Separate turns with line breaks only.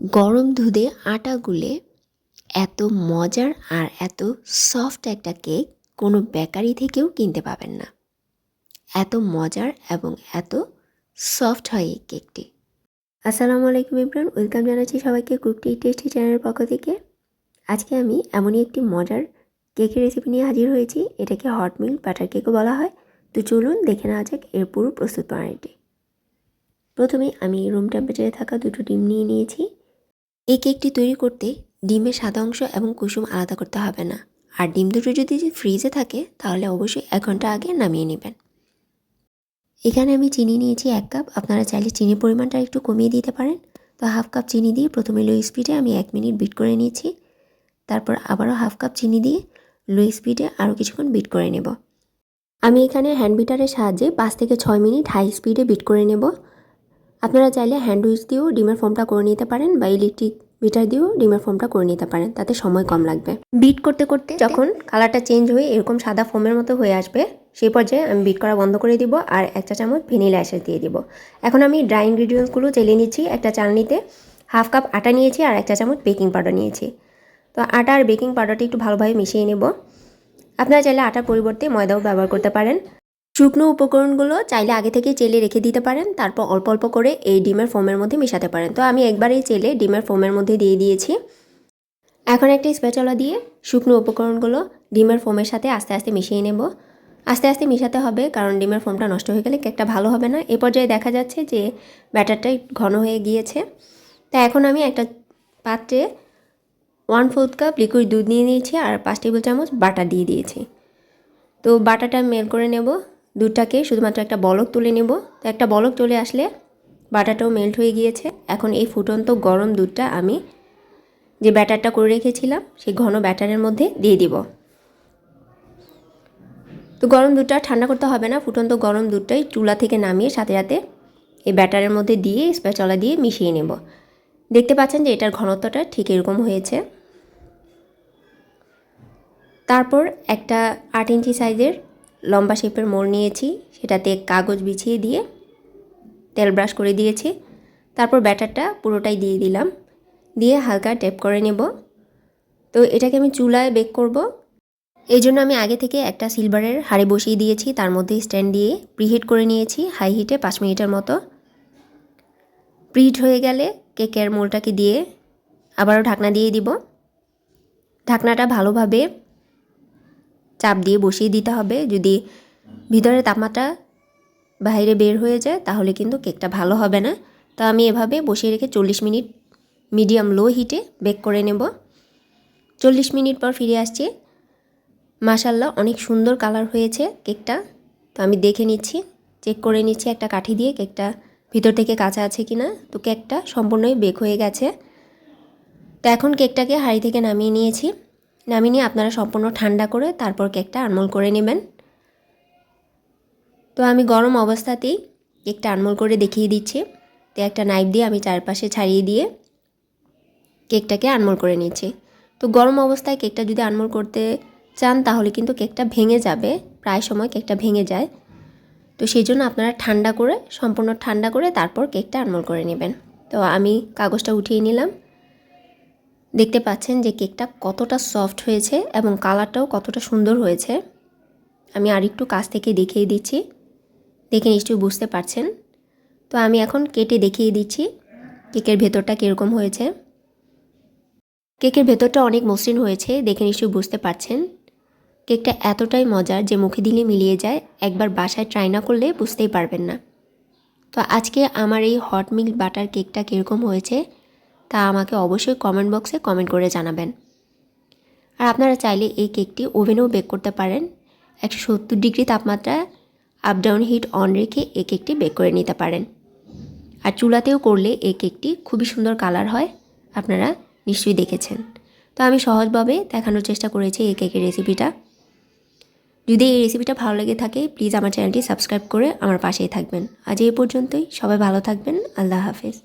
গরম দুধে আটা গুলে এত মজার আর এত সফট একটা কেক কোনো বেকারি থেকেও কিনতে পাবেন না। এত মজার এবং এত সফট হয় এই কেকটি। আসসালামু আলাইকুম ইমরান, ওয়েলকাম জানাচ্ছি সবাইকে কুকটি টেস্টি চ্যানেলের পক্ষ থেকে। আজকে আমি এমনই একটি মজার কেকের রেসিপি নিয়ে হাজির হয়েছি, এটাকে হট মিল্ক বাটার কেকও বলা হয়। তো চলুন দেখে নেওয়া যাক এর পুরো প্রস্তুত প্রণালীটি। প্রথমে আমি রুম টেম্পারেচারে থাকা দুটো ডিম নিয়ে নিয়েছি। এই কেকটি তৈরি করতে ডিমের সাদা অংশ এবং কুসুম আলাদা করতে হবে না। আর ডিম দুটো যদি ফ্রিজে থাকে, তাহলে অবশ্যই এক ঘণ্টা আগে নামিয়ে নেবেন। এখানে আমি চিনি নিয়েছি এক কাপ। আপনারা চাইলে চিনির পরিমাণটা একটু কমিয়ে দিতে পারেন। তো হাফ কাপ চিনি দিয়ে প্রথমে লো স্পিডে আমি এক মিনিট বিট করে নিয়েছি। তারপর আবারও হাফ কাপ চিনি দিয়ে লো স্পিডে আরও কিছুক্ষণ বিট করে নেব। আমি এখানে হ্যান্ড বিটারের সাহায্যে পাঁচ থেকে ছয় মিনিট হাই স্পিডে বিট করে নেব। আপনারা চাইলে হ্যান্ড উইচ দিয়েও ডিমের ফোমটা করে নিতে পারেন বা ইলেকট্রিক বিটার দিয়েও ডিমের ফোমটা করে নিতে পারেন তাতে সময় কম লাগবে। বিট করতে করতে যখন কালারটা চেঞ্জ হয়ে এরকম সাদা ফোমের মতো হয়ে আসবে সেই পর্যায়ে আমি বিট করা বন্ধ করে দিব আর এক চা চামচ ভ্যানিলা অ্যাসেস দিয়ে দিব। এখন আমি ড্রাই ইনগ্রিডিয়েন্টসগুলো চেলে নিচ্ছি একটা চালনিতে হাফ কাপ আটা নিয়েছি আর এক চা চামচ বেকিং পাউডার নিয়েছি। তো আটা আর বেকিং পাউডারটা একটু ভালোভাবে মিশিয়ে নেব। আপনারা চাইলে আটার পরিবর্তে ময়দাও ব্যবহার করতে পারেন। শুকনো উপকরণগুলো চাইলে আগে থেকে চেলে রেখে দিতে পারেন, তারপর অল্প অল্প করে এই ডিমের ফোমের মধ্যে মেশাতে পারেন। তো আমি একবারেই চেলে ডিমের ফোমের মধ্যে দিয়ে দিয়েছি। এখন একটি স্পেচলা দিয়ে শুকনো উপকরণগুলো ডিমের ফোমের সাথে আস্তে আস্তে মিশিয়ে নেব। আস্তে আস্তে মিশাতে হবে, কারণ ডিমের ফোমটা নষ্ট হয়ে গেলে কেকটা ভালো হবে না। এ পর্যায়ে দেখা যাচ্ছে যে ব্যাটারটা ঘন হয়ে গিয়েছে। তা এখন আমি একটা পাত্রে ওয়ান ফোর্থ কাপ লিকুইড দুধ নিয়ে নিয়েছি আর পাঁচ টেবিল চামচ বাটার দিয়ে দিয়েছি। তো বাটারটা মেল করে নেব। দুধটাকে শুধুমাত্র একটা বলক তুলে নেব। তো একটা বলক চলে আসলে বাটারটাও মেল্ট হয়ে গিয়েছে। এখন এই ফুটন্ত গরম দুধটা আমি যে ব্যাটারটা করে রেখেছিলাম, সেই ঘন ব্যাটারের মধ্যে দিয়ে দিব। তো গরম দুধটা ঠান্ডা করতে হবে না, ফুটন্ত গরম দুধটাই চুলা থেকে নামিয়ে সাথে সাথে এই ব্যাটারের মধ্যে দিয়ে স্প্যাচলা দিয়ে মিশিয়ে নেব। দেখতে পাচ্ছেন যে এটার ঘনত্বটা ঠিক এরকম হয়েছে। তারপর একটা আট ইঞ্চি সাইজের লম্বা শেপের মোড় নিয়েছি, সেটাতে কাগজ বিছিয়ে দিয়ে তেল ব্রাশ করে দিয়েছি। তারপর ব্যাটারটা পুরোটাই দিয়ে দিলাম, দিয়ে হালকা টেপ করে নেব। তো এটাকে আমি চুলায় বেক করব। এই জন্য আমি আগে থেকে একটা সিলভারের হাঁড়ি বসিয়ে দিয়েছি, তার মধ্যে স্ট্যান্ড দিয়ে প্রিহিট করে নিয়েছি হাই হিটে পাঁচ মিনিটের মতো। প্রিহিট হয়ে গেলে কেকের মোলটাকে দিয়ে আবারও ঢাকনা দিয়ে দিব। ঢাকনাটা ভালোভাবে চাপ দিয়ে বসিয়ে দিতে হবে। যদি ভিতরে তাপমাত্রা বাইরে বের হয়ে যায়, তাহলে কিন্তু কেকটা ভালো হবে না। তো আমি এভাবে বসিয়ে রেখে চল্লিশ মিনিট মিডিয়াম লো হিটে বেক করে নেব। চল্লিশ মিনিট পর ফিরে আসছি। মাসাল্লাহ অনেক সুন্দর কালার হয়েছে কেকটা। তো আমি দেখে নিচ্ছি, চেক করে নিচ্ছি একটা কাঠি দিয়ে কেকটা ভিতর থেকে কাঁচা আছে কি না তো কেকটা সম্পূর্ণই বেক হয়ে গেছে। তো এখন কেকটাকে হাঁড়ি থেকে নামিয়ে নিয়েছি। নামিয়ে নিয়ে আপনারা সম্পূর্ণ ঠান্ডা করে তারপর কেকটা আনমোল করে নেবেন। তো আমি গরম অবস্থাতেই কেকটা আনমোল করে দেখিয়ে দিচ্ছি। তো একটা নাইফ দিয়ে আমি চারপাশে ছাড়িয়ে দিয়ে কেকটাকে আনমোল করে নিচ্ছি তো গরম অবস্থায় কেকটা যদি আনমোল করতে চান তাহলে কিন্তু কেকটা ভেঙে যাবে, প্রায় সময় কেকটা ভেঙে যায়। তো সেই জন্য আপনারা ঠান্ডা করে, সম্পূর্ণ ঠান্ডা করে তারপর কেকটা আনমোল করে নেবেন। তো আমি কাগজটা উঠিয়ে নিলাম। দেখতে পাচ্ছেন যে কেকটা কতটা সফট হয়েছে এবং কালারটাও কতটা সুন্দর হয়েছে। আমি আরেকটু কাছ থেকে দেখিয়ে দিচ্ছি। দেখে নিশ্চয়ই বুঝতে পারছেন। তো আমি এখন কেটে দেখিয়ে দিচ্ছি কেকের ভেতরটা কীরকম হয়েছে। কেকের ভেতরটা অনেক মসৃণ হয়েছে, দেখে নিশ্চয়ই বুঝতে পারছেন। কেকটা এতটাই মজার যে মুখে দিলে মিলিয়ে যায়, একবার বাসায় ট্রাই না করলে বুঝতেই পারবেন না। তো আজকে আমার এই হট মিল্ক বাটার কেকটা কীরকম হয়েছে তা আমাকে অবশ্যই কমেন্ট বক্সে কমেন্ট করে জানাবেন। আর আপনারা চাইলে এই কেকটি ওভেনেও বেক করতে পারেন। একশো সত্তর ডিগ্রি তাপমাত্রায় আপ ডাউন হিট অন রেখে এই কেকটি বেক করে নিতে পারেন। আর চুলাতেও করলে এই কেকটি খুবই সুন্দর কালার হয়, আপনারা নিশ্চয়ই দেখেছেন। তো আমি সহজভাবে দেখানোর চেষ্টা করেছি এই কেকের রেসিপিটা যদি এই রেসিপিটা ভালো লেগে থাকে প্লিজ আমার চ্যানেলটি সাবস্ক্রাইব করে আমার পাশেই থাকবেন। আজ এই পর্যন্তই, সবাই ভালো থাকবেন, আল্লাহ হাফেজ।